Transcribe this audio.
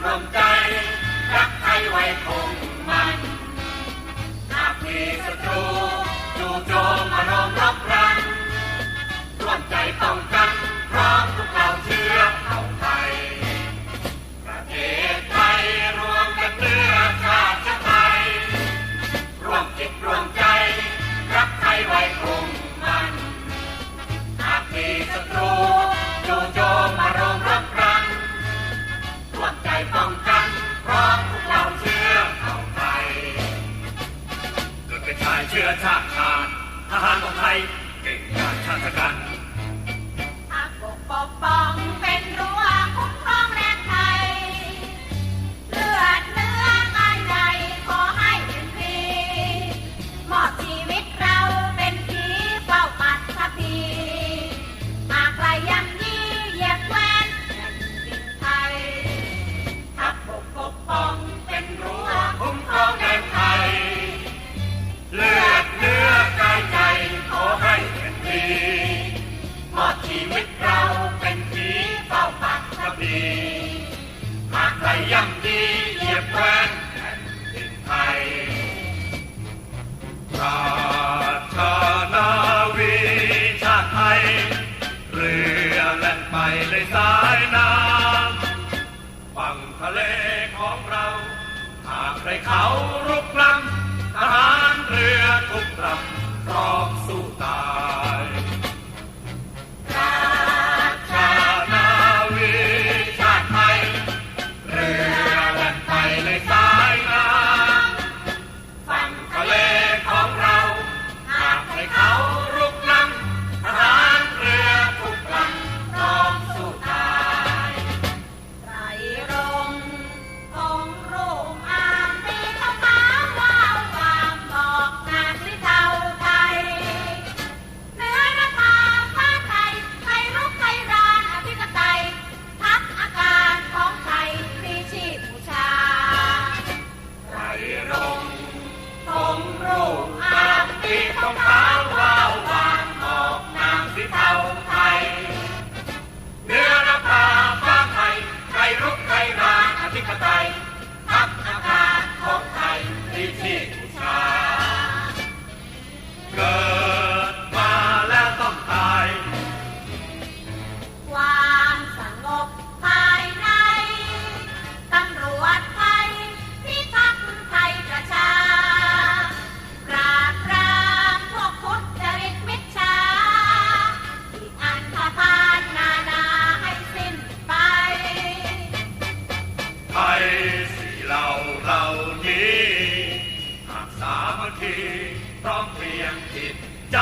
from เชื้อชาติชาติทหารของไทย หากใครเขารุกล้ำทหารเรือทุกลำพรอบสู้ Thank you. พร้อมเพรียงจิตใจ